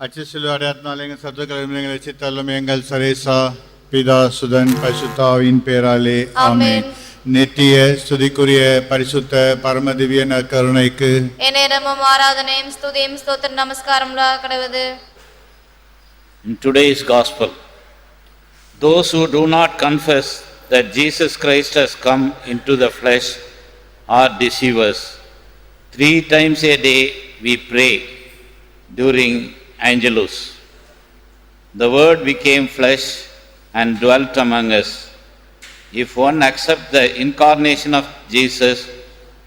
அச்சிசிலு அடையாத்தினால் எங்கள் சத்துக்களை எங்களை சித்தல்லும் எங்கள் சரேசா பிதா சுதன் பரிசுத்தாவின் பேராலே ஆமென். நித்திய ஸ்துதிக்குரிய பரிசுத்த பரம திவ்ய நற்கருணைக்கு எந்நேரமும் ஆராதனையும் ஸ்துதியும் ஸ்தோத்திர நமஸ்காரம் கடவுது In today's gospel, those who do not confess that Jesus Christ has come into the flesh are deceivers. Three times a day we pray during Angelus. The Word became flesh and dwelt among us. If one accepts the incarnation of Jesus,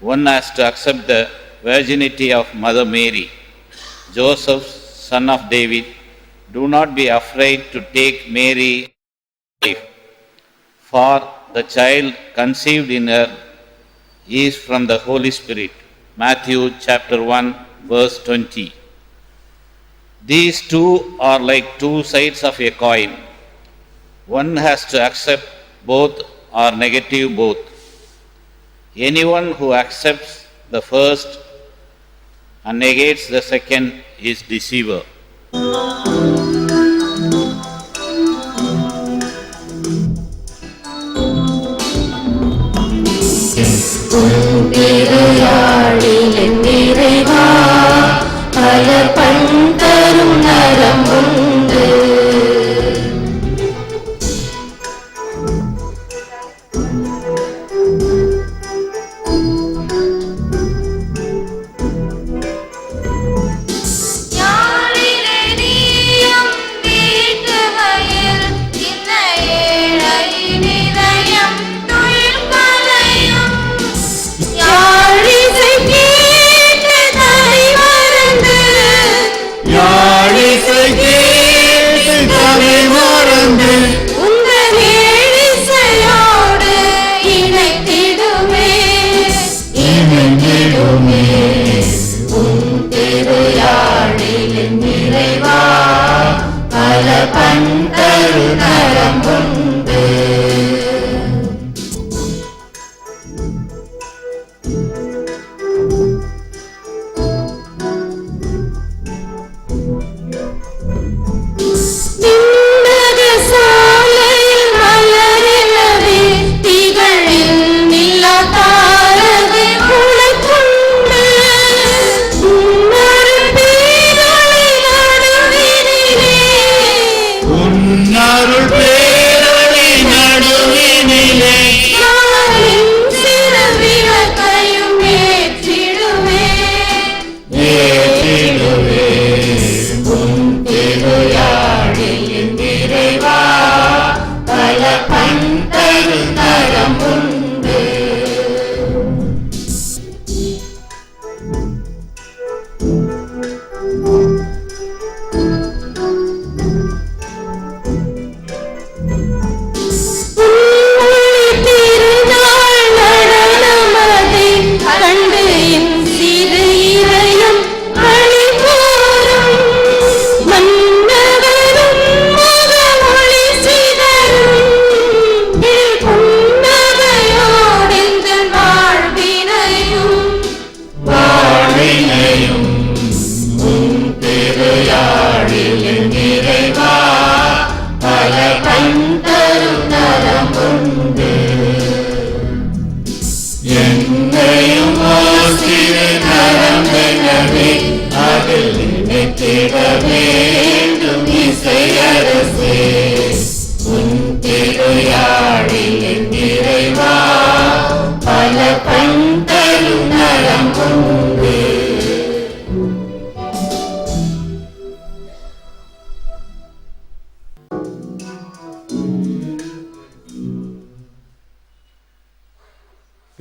one has to accept the virginity of Mother Mary. Joseph, son of David, do not be afraid to take Mary wife, for the child conceived in her is from the Holy Spirit. Matthew chapter 1 verse 20. These two are like two sides of a coin. One has to accept both or negative both. Anyone who accepts the first and negates the second is deceiver. not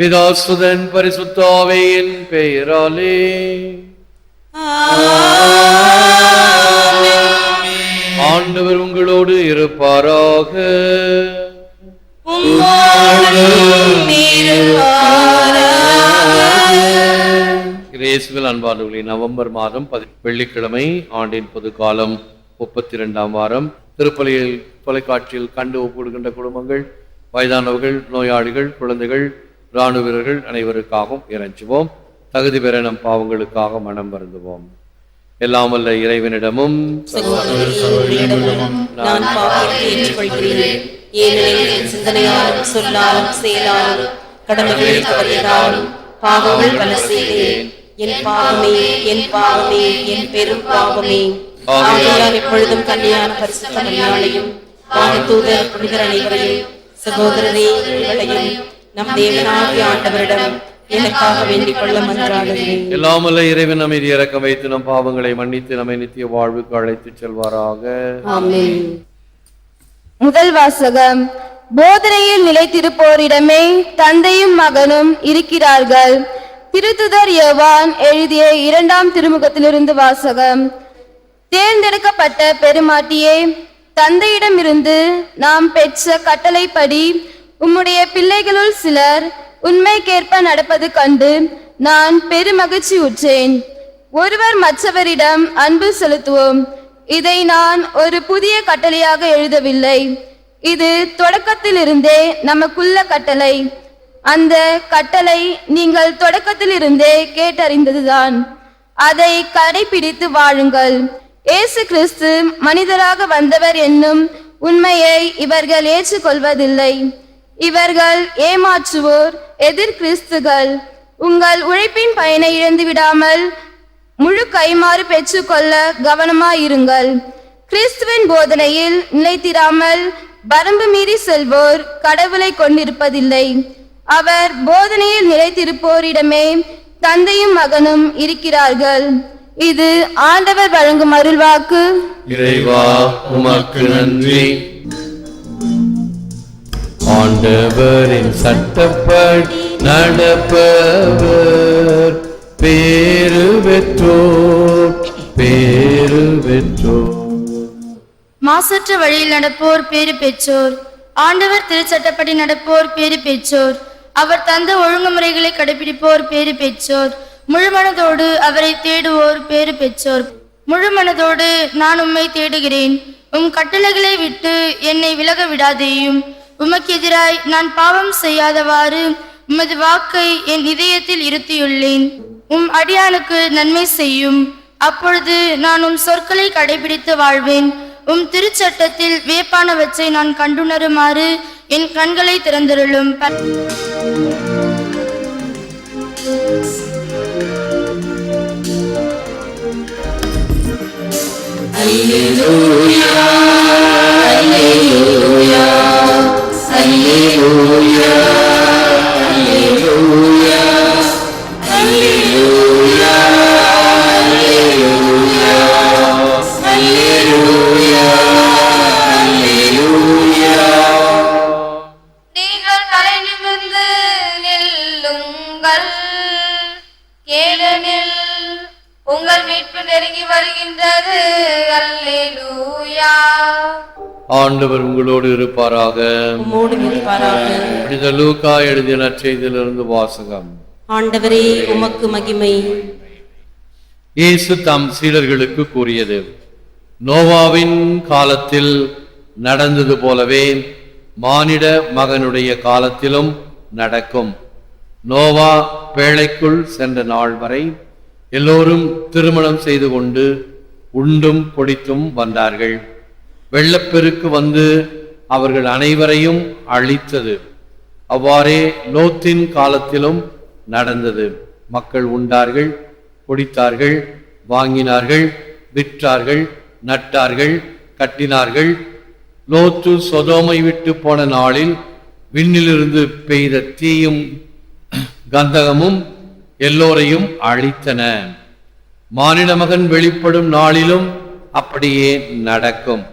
பிதாசுதன் பரிசுத்தாவையின் பெயராலே. ஆண்டவர் உங்களோடு இருப்பாராக. இயேசுவில் அன்பானவர்களே November மாதம் பதி வெள்ளிக்கிழமை ஆண்டின் பொது காலம் முப்பத்தி இரண்டாம் வாரம். திருப்பலியில் தொலைக்காட்சியில் கண்டு ஒப்பிடுகின்ற குடும்பங்கள் வயதானவர்கள் நோயாளிகள் குழந்தைகள் இராணுவ வீரர்கள் அனைவருக்காகவும் இறைஞ்சுவோம். தகுதி பெற நம் பாவங்களுக்காக மனம் வருந்துவோம். எல்லாம் வல்ல இறைவனிடமும் சகோதரிகளிடமும் நான் பாவத்தை ஏற்றுக்கொள்கிறேன். ஏனெனில் என் சிந்தனையாலும் சொல்லாலும் செயலாலும் கடமைகளை தவறியதாலும் பாவங்கள் பல செய்தேன். என் பாவமே என் பாவமே என் பெரும் பாவமே. ஆகையால் எப்பொழுதும் கல்யாண பரிசுத்த மரியாதையும் வானதூதர் புனிதர் அனைவரையும் சகோதரரே உங்களையும் நம் தேவனாகிய ஆண்டவரிடம் எனக்காக வேண்டிக் கொள்ள மன்றாடுகிறேன் எல்லாம் வல்ல இறைவன் அமைதி இறக்கம் வைத்து நம் பாவங்களை மன்னித்து நம்மை நித்திய வாழ்வுக்கு அழைத்துச் செல்வாராக. ஆமென். முதல் வாசகம் போதனையில் நிலைத்திருப்போரிடமே தந்தையும் மகனும் இருக்கிறார்கள். திருத்துதர் யோவான் எழுதிய இரண்டாம் திருமுகத்திலிருந்து வாசகம் தேர்ந்தெடுக்கப்பட்ட பெருமாட்டியே தந்தையிடமிருந்து நாம் பெற்ற கட்டளைப்படி உம்முடைய பிள்ளைகளுள் சிலர் உண்மைக்கேற்ப நடப்பது கண்டு நான் பெருமகிழ்ச்சி உற்றேன். ஒருவர் மற்றவரிடம் அன்பு செலுத்துவோம். இதை நான் ஒரு புதிய கட்டளையாக எழுதவில்லை. இது தொடக்கத்திலிருந்தே நமக்குள்ள கட்டளை. அந்த கட்டளை நீங்கள் தொடக்கத்திலிருந்தே கேட்டறிந்ததுதான். அதை கடைபிடித்து வாழுங்கள். இயேசு கிறிஸ்து மனிதராக வந்தவர் என்னும் உண்மையை இவர்கள் ஏற்றுக்கொள்வதில்லை. இவர்கள் ஏமாற்றுவோர் எதிர் கிறிஸ்துகள். உங்கள் உழைப்பின் பயனை இழந்து விடாமல் முழு கைமாறு பெற்றுக்கொள்ள கவனமாயிருங்கள். கிறிஸ்துவின் போதனையில் நிலைத்திராமல் வரம்பு மீறி செல்வோர் கடவுளை கொண்டிருப்பதில்லை. அவர் போதனையில் நிலைத்திருப்போரிடமே தந்தையும் மகனும் இருக்கிறார்கள். இது ஆண்டவர் வழங்கும் அருள்வாக்கு. இறைவா உமக்கு நன்றி. ஆண்டவரின் சட்டப்படி நடப்பவர். பேரு பெற்றோர் பேரு பெற்றோர். மாசற்ற வழியில் நடப்போர் பேரு பெற்றோர். ஆண்டவர் திருச்சட்டப்படி நடப்போர் பேரு பெற்றோர். அவர் தந்த ஒழுங்குமுறைகளை கடைபிடிப்போர் பேரு பெற்றோர். முழுமனதோடு அவரை தேடுவோர் பேறு பெற்றோர். முழுமனதோடு நான் உம்மை தேடுகிறேன். உம் கட்டளைகளை விட்டு என்னை விலக விடாதேயும். உமக்கு எதிராய் நான் பாவம் செய்யாதவாறு உமது வாக்கை என் இதயத்தில் இருத்தியுள்ளேன். உம் அடியானுக்கு நன்மை செய்யும். அப்பொழுது நான் உம் சொற்களை கடைபிடித்து வாழ்வேன். உம் திருச்சட்டத்தில் வியப்பானவற்றை நான் கண்டுணருமாறு என் கண்களை திறந்திருளும். Hallelujah. புனித எழுதிய நற்செய்தியிலிருந்து வாசகம். ஆண்டவரே உமக்கு மகிமை. இயேசு தம் சீடர்களுக்கு கூறியது நோவாவின் காலத்தில் நடந்தது போலவே மானிட மகனுடைய காலத்திலும் நடக்கும். நோவா பேழைக்குள் சென்ற நாள் வரை எல்லோரும் திருமணம் செய்து கொண்டு உண்டும் குடித்தும் வந்தார்கள். வெள்ளப்பெருக்கு வந்து அவர்கள் அனைவரையும் அழித்தது. அவ்வாறே லோத்தின் காலத்திலும் நடந்தது. மக்கள் உண்டார்கள் குடித்தார்கள் வாங்கினார்கள் விற்றார்கள் நட்டார்கள் கட்டினார்கள். லோத்து சொதோமை விட்டு போன நாளில் விண்ணிலிருந்து பெய்த தீயும் கந்தகமும் எல்லோரையும் அழித்தன. மானிட மகன் வெளிப்படும் நாளிலும் அப்படியே நடக்கும்.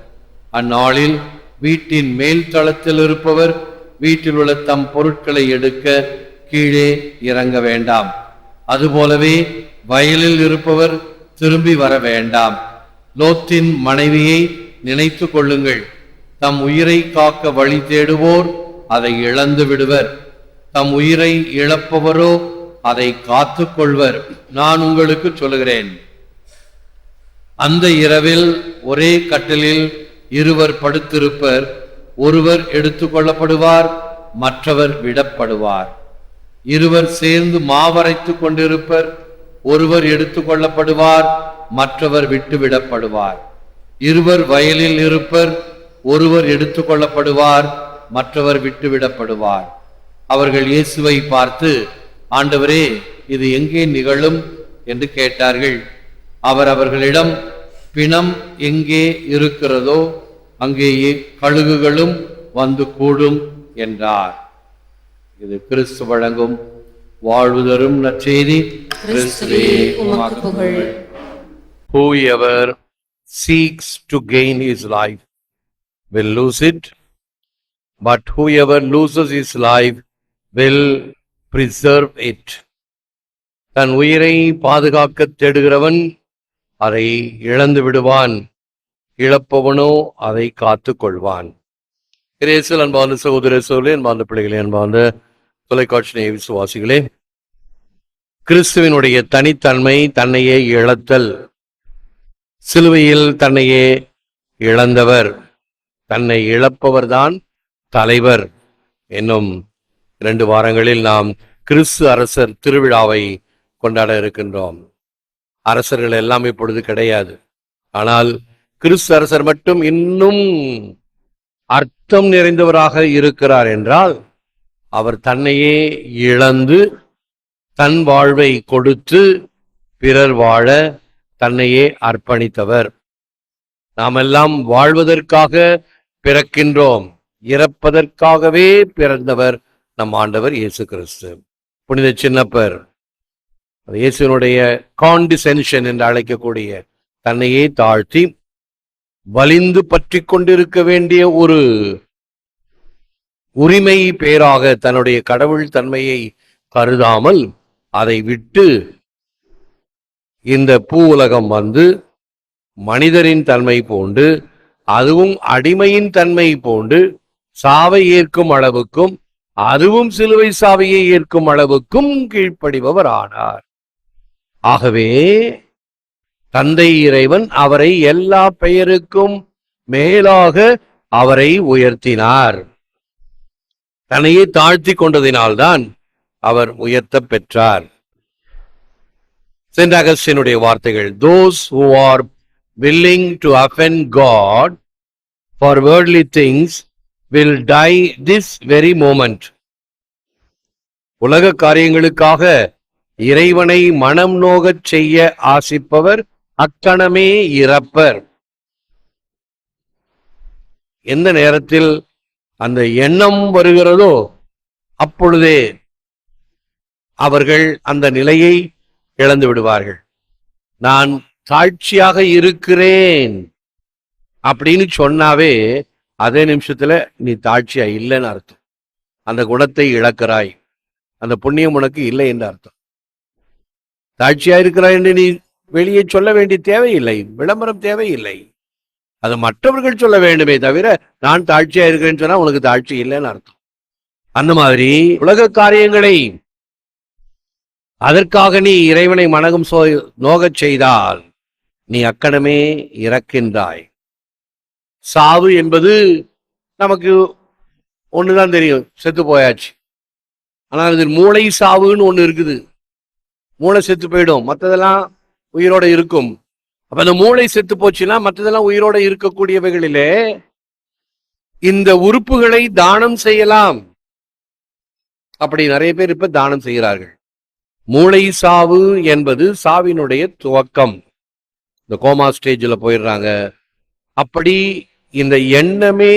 அந்நாளில் வீட்டின் மேல் தளத்தில் இருப்பவர் வீட்டில் உள்ள தம் பொருட்களை எடுக்க கீழே இறங்க வேண்டாம். அதுபோலவே வயலில் இருப்பவர் திரும்பி வர வேண்டாம். லோத்தின் மனைவியை நினைத்து கொள்ளுங்கள். தம் உயிரை காக்க வழி தேடுவோர் அதை இழந்து விடுவர். தம் உயிரை இழப்பவரோ அதை காத்து கொள்வர். நான் உங்களுக்கு சொல்லுகிறேன். அந்த இரவில் ஒரே கட்டிலில் இருவர் படுத்திருப்பர் ஒருவர் எடுத்துக்கொள்ளப்படுவார் மற்றவர் விடப்படுவார். இருவர் சேர்ந்து மாவரைத்துக் கொண்டிருப்பர் ஒருவர் எடுத்துக்கொள்ளப்படுவார் மற்றவர் விட்டுவிடப்படுவார். இருவர் வயலில் இருப்பர் ஒருவர் எடுத்துக்கொள்ளப்படுவார் மற்றவர் விட்டுவிடப்படுவார். அவர்கள் இயேசுவை பார்த்து ஆண்டவரே இது எங்கே நிகழும்? என்று கேட்டார்கள். அவர் அவர்களிடம் பிணம் எங்கே இருக்கிறதோ அங்கேயே கழுகுகளும் வந்து கூடும் என்றார். இது கிறிஸ்து வழங்கும் வாழ்வு தரும் நற்செய்தி Whoever seeks to gain his life will lose it, but whoever loses his life will preserve it. தன் உயிரை பாதுகாக்க தேடுகிறவன் அதை இழந்து விடுவான். இழப்பவனோ அதை காத்துக் கொள்வான் கிரேசல் அன்பார்ந்த சகோதர சோழே அன்பார்ந்த பிள்ளைகளே அன்பார்ந்த தொலைக்காட்சி விசுவாசிகளே கிறிஸ்துவினுடைய தனித்தன்மை தன்னையே இழத்தல் சிலுவையில் தன்னையே இழந்தவர் தன்னை இழப்பவர்தான் தலைவர் என்னும் இரண்டு வாரங்களில் நாம் கிறிஸ்து அரசர் திருவிழாவை கொண்டாட இருக்கின்றோம். அரசர்கள் எல்லாம் இப்பொழுது கிடையாது. ஆனால் கிறிஸ்து அரசர் மட்டும் இன்னும் அர்த்தம் நிறைந்தவராக இருக்கிறார் என்றால் அவர் தன்னையே இழந்து தன் வாழ்வை கொடுத்து பிறர் வாழ தன்னையே அர்ப்பணித்தவர். நாமெல்லாம் வாழ்வதற்காக பிறக்கின்றோம் இறப்பதற்காகவே பிறந்தவர் நம் ஆண்டவர் இயேசு கிறிஸ்து. புனித சின்னப்பர் அது கான்டிசென்ஷன் காண்டிசென்ஷன் என்று அழைக்கக்கூடிய தன்னையே தாழ்த்தி வலிந்து பற்றி கொண்டிருக்க வேண்டிய ஒரு உரிமை பேராக தன்னுடைய கடவுள் தன்மையை கருதாமல் அதை விட்டு இந்த பூ உலகம் வந்து மனிதரின் தன்மை போண்டு அதுவும் அடிமையின் தன்மை போண்டு சாவை ஏற்கும் அளவுக்கும் அதுவும் சிலுவை சாவையை ஏற்கும் அளவுக்கும் கீழ்ப்படிபவர் ஆனார் ஆகவே தந்தை இறைவன் அவரை எல்லா பெயருக்கும் மேலாக அவரை உயர்த்தினார். தன்னையே தாழ்த்தி கொண்டதினால்தான் அவர் உயர்த்த பெற்றார். சென்ட் அகஸ்டினுடைய வார்த்தைகள் those who are willing to offend God for worldly things will die this very moment உலக காரியங்களுக்காக இறைவனை மனம் நோகச் செய்ய ஆசிப்பவர் அக்கணமே இறப்பர். எந்த நேரத்தில் அந்த எண்ணம் வருகிறதோ அப்பொழுதே அவர்கள் அந்த நிலையை இழந்து விடுவார்கள். நான் தாழ்ச்சியாக இருக்கிறேன் அப்படின்னு சொன்னாவே அதே நிமிஷத்துல நீ தாழ்ச்சியா இல்லைன்னு அர்த்தம். அந்த குணத்தை இழக்கிறாய். அந்த புண்ணியம் உனக்கு இல்லை என்று அர்த்தம். தாழ்ச்சியா இருக்கிறாய் என்று நீ வெளியே சொல்ல வேண்டிய தேவையில்லை விளம்பரம் தேவையில்லை. அது மற்றவர்கள் சொல்ல வேண்டுமே தவிர நான் தாழ்ச்சியா இருக்கிறேன்னு சொன்னா உனக்கு தாழ்ச்சி இல்லைன்னு அர்த்தம். அந்த மாதிரி உலக காரியங்களை அதற்காக நீ இறைவனை மனகம் சோ நோகச் செய்தால் நீ அக்கணமே இறக்கின்றாய். சாவு என்பது நமக்கு ஒண்ணுதான் தெரியும் செத்து போயாச்சு. ஆனால் இது மூளை சாவுன்னு ஒன்று இருக்குது. மூளை செத்து போயிடும். மற்றதெல்லாம் உயிரோட இருக்கும். அப்ப அந்த மூளை செத்து போச்சுன்னா மற்றதெல்லாம் உயிரோட இருக்கக்கூடியவைகளிலே இந்த உறுப்புகளை தானம் செய்யலாம். அப்படி நிறைய பேர் இப்ப தானம் செய்கிறார்கள். மூளை சாவு என்பது சாவினுடைய துவக்கம். இந்த கோமா ஸ்டேஜில் போயிடுறாங்க. அப்படி இந்த எண்ணமே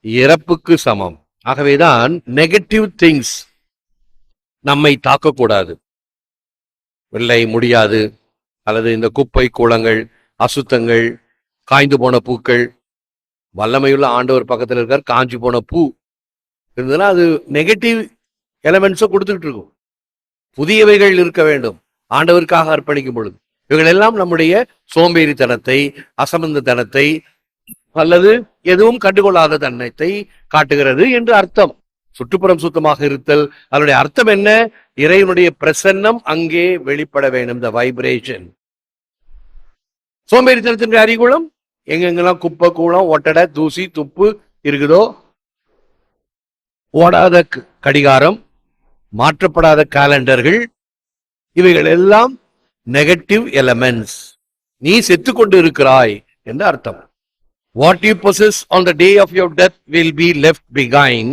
இறப்புக்கு சமம். ஆகவேதான் நெகட்டிவ் திங்ஸ் நம்மை தாக்கக்கூடாது. வெள்ளை முடியாது. அல்லது இந்த குப்பை கூளங்கள் அசுத்தங்கள் காய்ந்து போன பூக்கள் வல்லமையுள்ள ஆண்டவர் பக்கத்தில் இருக்கார் காஞ்சி போன பூ. இருந்ததுன்னா அது நெகட்டிவ் எலமெண்ட்ஸும் கொடுத்துக்கிட்டு இருக்கும். புதியவைகள் இருக்க வேண்டும். ஆண்டவருக்காக அர்ப்பணிக்கும் பொழுது. இவைகள் எல்லாம் நம்முடைய சோம்பேறித்தனத்தை அசமந்தத்தனத்தை அல்லது எதுவும் கண்டுகொள்ளாத தன்னத்தை காட்டுகிறது என்று அர்த்தம். சுற்றுப்புறம் சுத்தமாக இருத்தல். அதனுடைய அர்த்தம் என்ன? இறைவனுடைய பிரசன்னம் அங்கே வெளிப்பட வேண்டும். இந்த வைப்ரேஷன் சோம்பேறித்தனத்தினுடைய அறிகுளம் எங்கெங்கெல்லாம் குப்பை கூளம் ஒட்டடை தூசி துப்பு இருக்குதோ? ஓடாத கடிகாரம் மாற்றப்படாத காலண்டர்கள் இவைகள் எல்லாம் நெகட்டிவ் எலமெண்ட்ஸ் நீ செத்து கொண்டு இருக்கிறாய் என்று அர்த்தம். What you possess on the day of your death will be left பிகைன்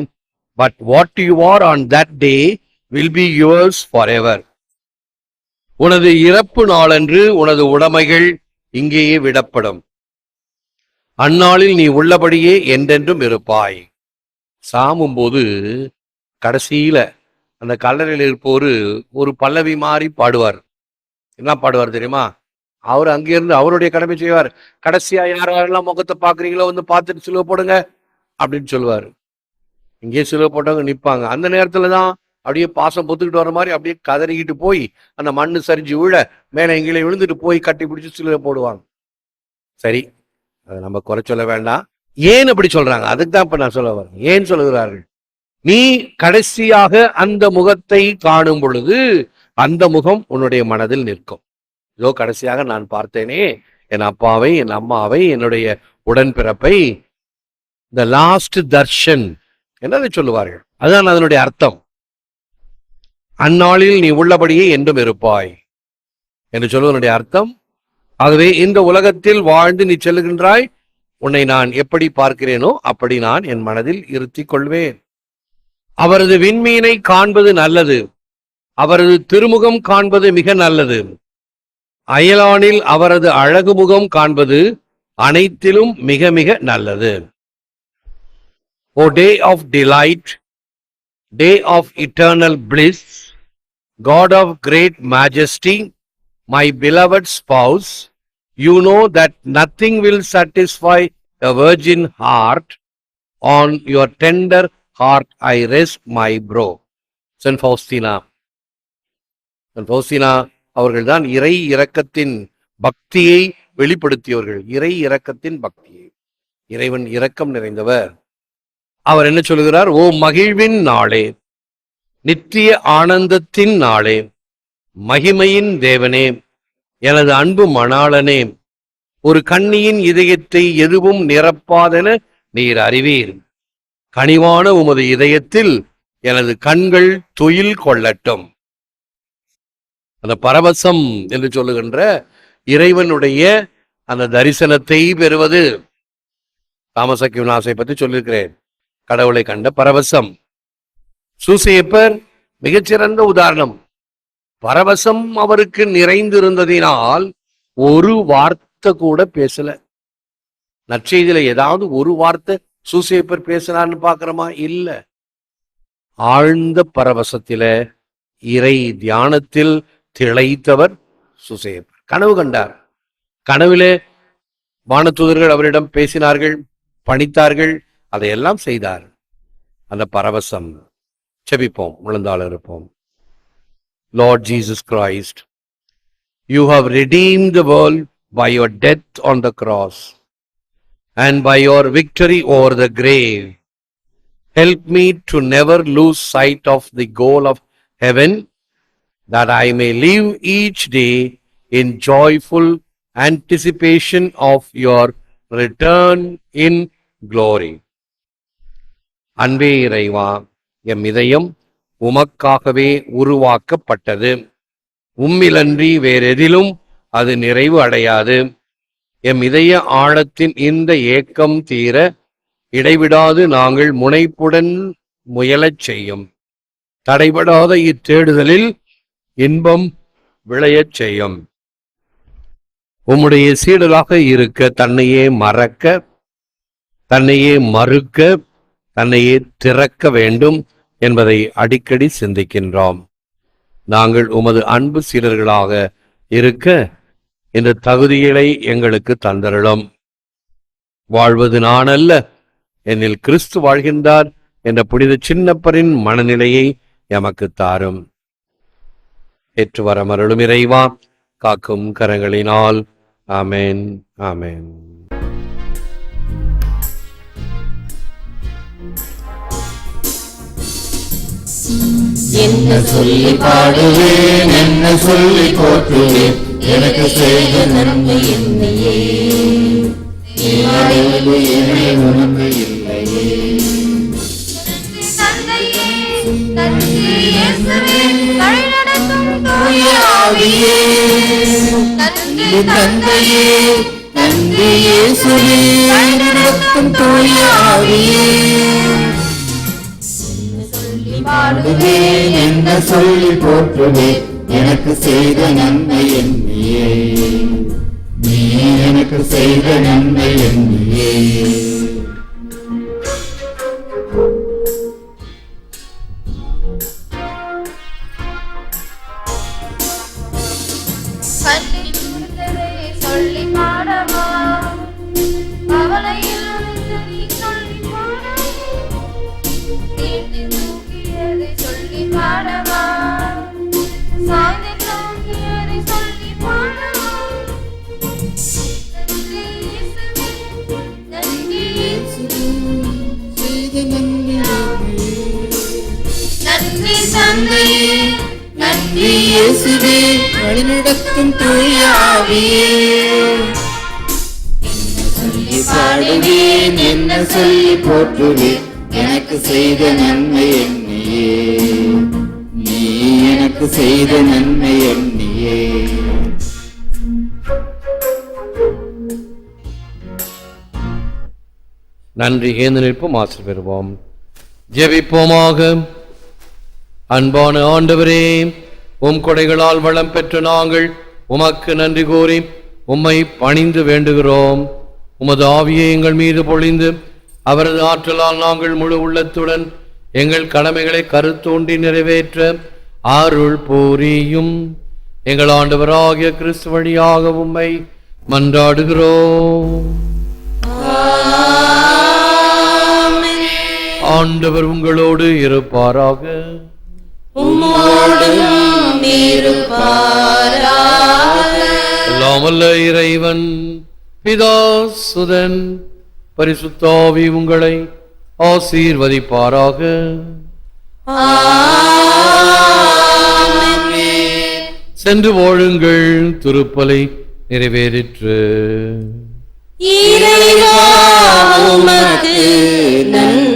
but what you are on that day will be yours forever உனது இறப்பு நாளன்று உனது உடைமைகள் இங்கேயே விடப்படும். அந்நாளில் நீ உள்ளபடியே என்றென்றும் இருப்பாய். சாமும் போது கடைசியில அந்த கல்லறையில் இருப்போரு ஒரு பல்லவி மாறி பாடுவார். என்ன பாடுவார் தெரியுமா? அவர் அங்கிருந்து அவருடைய கடமை செய்வார். கடைசியா யாரெல்லாம் முகத்தை பாக்குறீங்களோ வந்து பார்த்துட்டு சொல்ல போடுங்க அப்படின்னு சொல்லுவார். இங்கேயே சிலுவை போட்டவங்க நிற்பாங்க அந்த நேரத்தில் தான் அப்படியே பாசம் பொத்துக்கிட்டு வர மாதிரி அப்படியே கதறிக்கிட்டு போய் அந்த மண்ணு சரிஞ்சு விழ மேலே எங்கேயே விழுந்துட்டு போய் கட்டி பிடிச்சி சிலுவை போடுவாங்க. சரி அதை நம்ம குறை சொல்ல வேண்டாம். ஏன் அப்படி சொல்றாங்க? அதுக்கு தான் இப்ப நான் சொல்ல வரேன். ஏன் சொல்லுகிறார்கள்? நீ கடைசியாக அந்த முகத்தை காணும் பொழுது அந்த முகம் உன்னுடைய மனதில் நிற்கும். இதோ கடைசியாக நான் பார்த்தேனே என் அப்பாவை என் அம்மாவை என்னுடைய உடன்பிறப்பை. த லாஸ்ட் தர்ஷன் என்னதை சொல்லுவார்கள்? அதுதான் அதனுடைய அர்த்தம். அந்நாளில் நீ உள்ளபடியே என்றும் இருப்பாய். என்று சொல்வதனுடைய அர்த்தம் ஆகவே இந்த உலகத்தில் வாழ்ந்து நீ செல்லுகின்றாய் உன்னை நான் எப்படி பார்க்கிறேனோ அப்படி நான் என் மனதில் இருத்திக் கொள்வேன். அவரது விண்மீனை காண்பது நல்லது. அவரது திருமுகம் காண்பது மிக நல்லது. அயலானில் அவரது அழகு முகம் காண்பது அனைத்திலும் மிக மிக நல்லது. O day of delight, day of eternal bliss, God of great majesty, my beloved spouse, you know that nothing will satisfy a virgin heart. On your tender heart I rest my bro. Saint Faustina. Saint Faustina அவர்கள்தான் இறை இரக்கத்தின் பக்தியை வெளிப்படுத்தியவர்கள் இறை இரக்கத்தின் பக்தியை இறைவன் இரக்கம் நிறைந்தவர் அவர் என்ன சொல்கிறார் ஓ மகிழ்வின் நாளே நித்திய ஆனந்தத்தின் நாளே மகிமையின் தேவனே எனது அன்பு மணாளனே ஒரு கண்ணியின் இதயத்தை எதுவும் நிரப்பாதென நீர் அறிவீர். கனிவான உமது இதயத்தில் எனது கண்கள் தொயில் கொள்ளட்டும். அந்த பரவசம் என்று சொல்லுகின்ற இறைவனுடைய அந்த தரிசனத்தை பெறுவது தாமசக்கி விநாசை பற்றி சொல்லியிருக்கிறேன். கடவுளை கண்ட பரவசம். சூசையப்பர் மிகச்சிறந்த உதாரணம். பரவசம் அவருக்கு நிறைந்திருந்ததினால் ஒரு வார்த்தை கூட பேசல. நற்செய்தியில ஏதாவது ஒரு வார்த்தை சூசையப்பர் பேசினார்னு பாக்குறோமா இல்ல. ஆழ்ந்த பரவசத்தில இறை தியானத்தில் திளைத்தவர் சுசேப்பர் கனவு கண்டார். கனவிலே வானத்துதர்கள் அவரிடம் பேசினார்கள் பணித்தார்கள் அதையெல்லாம் செய்தார் அந்த பரவசம் செபிப்போம் முழந்தாள் இருப்போம் Lord Jesus Christ, you have redeemed the world by your death on the cross and by your victory over the grave. Help me to never lose sight of the goal of heaven, that I may live each day in joyful anticipation of your return in glory. அன்பே இறைவா M இதயம் உமக்காகவே உருவாக்கப்பட்டது. உம்மிலன்றி வேறெதிலும் அது நிறைவு அடையாது. M இதய ஆழத்தின் இந்த ஏக்கம் தீர இடைவிடாது நாங்கள் முனைப்புடன் முயலச் செய்யும். தடைபடாத இத்தேடுதலில் இன்பம் விளையச் செய்யும். உம்முடைய சீடலாக இருக்க தன்னையே மறக்க தன்னையே மறுக்க தன்னையே திறக்க வேண்டும் என்பதை அடிக்கடி சிந்திக்கின்றோம். நாங்கள் உமது அன்பு சீடர்களாக இருக்க இந்த தகுதிகளை எங்களுக்கு தந்தருளும். வாழ்வது நான் அல்ல என்னில் கிறிஸ்து வாழ்கின்றார் என்ற புனித சின்னப்பரின் மனநிலையை எமக்கு தாரும். ஏற்று வர மருளும் இறைவா காக்கும் கரங்களினால். ஆமேன் ஆமேன். என்ன சொல்லி பாடுவேன் என்ன சொல்லி போற்றுவேன். எனக்கு செய்த நன்மை என்னையே. இல்லையே. தந்தையே தந்தையே நன்றி இயேசுவே ரத்தம் தூய பாடுவேன் என்ன சொல்லி போற்றுவேன் எனக்கு செய்த நன்மை என்னையே. நீ எனக்கு செய்த நன்மை என்னையே. என்ன சொல்லி போற்றுவேன் எனக்கு செய்த நன்மை எண்ணியே. நீ எனக்கு செய்த நன்மை எண்ணியே. நன்றி ஏந்து நிற்போம் ஆசை பெறுவோம். ஜெபிப்போமாக. அன்பான ஆண்டவரே உம் கொடைகளால் வளம் பெற்ற நாங்கள் உமக்கு நன்றி கூறி உம்மை பணிந்து வேண்டுகிறோம். உமது ஆவியை எங்கள் மீது பொழிந்து அவரது ஆற்றலால் நாங்கள் முழு உள்ளத்துடன் எங்கள் கடமைகளை கருத்தோண்டி நிறைவேற்ற அருள் புரியும். எங்கள் ஆண்டவராகிய கிறிஸ்து வழியாக உம்மை மன்றாடுகிறோம். ஆண்டவர் உங்களோடு இருப்பாராக. எல்லாமல்ல இறைவன். பிதா சுதன் பரிசுத்தாவி உங்களை ஆசீர்வதிப்பாராக. சென்று வாழுங்கள் துருப்பலை நிறைவேறிற்று. நன்றி.